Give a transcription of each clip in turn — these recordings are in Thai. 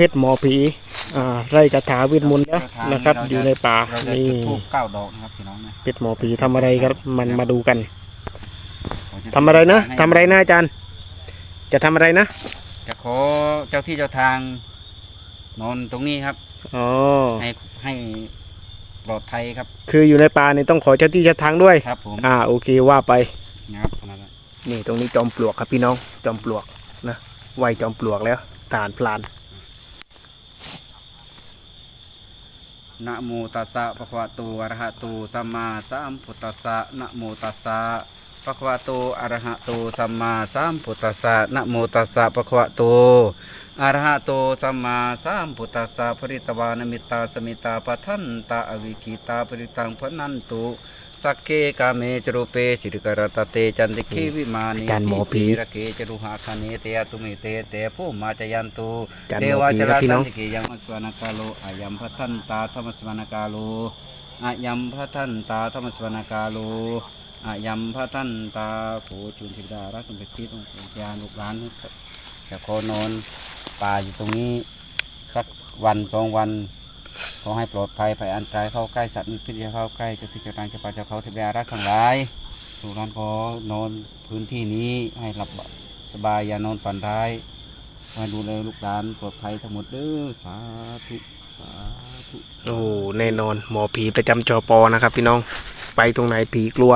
เพชรหมอผีอ่าไร่กระถาเวทมนต์แล้วนะครับ อยู่ในป่าเราจะนี่จุดทูบเก้าดอกนะครับพี่น้องนะเพชรหมอผีทำอะไรครับ มันมาดูกันทำอะไรนะทำอะไรนะอาจารย์ จะทำอะไรนะจะขอเจ้าที่เจ้าทาง นอนตรงนี้ครับ อ๋อให้ให้ปลอดภัยครับคืออยู่ในป่านี่ต้องขอเจ้าที่เจ้าทางด้วย ครับผมอ่าโอเคว่าไป นะครับนั่นแหละนี่ตรงนี้จอมปลวกครับพี่น้องจอมปลวกนะไหวจอมปลวกแล้วฐานพลาน นะโมตัสสะภะคะวะโตอะระหะโตสัมมาสัมพุทธัสสะนะโมตัสสะภะคะวะโตอะระหะโตสัมมาสัมพุทธัสสะนะโมตัสสะภะคะวะโตอะระหะโตสัมมาสัมพุทธัสสะภริตวานมิตาสมิตาปะทันตาอวิคิตาปริตังพนันตุ สักเกกาเมจรูเปสิริกรตเตจันติเควิมานิอาจารย์หมอผีระเกจรุหาคเนเตยตุมิเตเตผู้มาจยันตุอาจารย์เทหมอวาผีจครัราบพี่สัน้องนติกิยังมัสวานกาโลอายัมพัทันตาธรรมสวานกาโลอายัมพัทันตาธรรมสวานกาโลอายัมพัทันตาโผจุนทิดารักสมเด็จที่ตรงยานลูกหลานจะขอนอนป่าอยู่ตรงนี้สักวันสองวันข อให้ปลอดภัยภัยอันตรายเข้าใกล้สัตว์มีพิษอย่าเข้าใกล้จะพิจารณาจะปาเจะเขาเทพยารักทั้งหลายลูกหลานขอนอนพื้นที่นี้ให้หลับสบายอย่านอนฝันร้ายมาดูแลลูกหลานปลอดภัยทั้งหมดเด้อสาธุสาธุโอ้แน่นอน หมอผีประจำจอปอนะครับ พี่น้องไปตรงไหนผีกลัว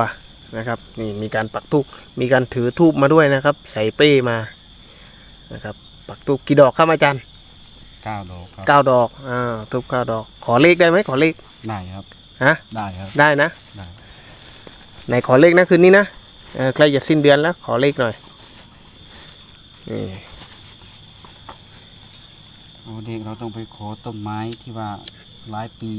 นะครับนี่มีการปักทูบมีการถือทูบมาด้วยนะครับ ใส่เป้มานะครับ ปักทูบกี่ดอกครับอาจารย์ เก้าดอกครับเก้าดอกอ่าทูบเก้าดอก ขอเลขได้ไหมขอเลขได้ครับฮะได้ครับ ได้นะได้ ไหนขอเลขนะคืนนี้นะเออใกล้จะสิ้นเดือนแล้ว ขอเลขหน่อยนี่โอ้เด็กเราต้องไปขอต้นไม้ที่ว่าหลายปี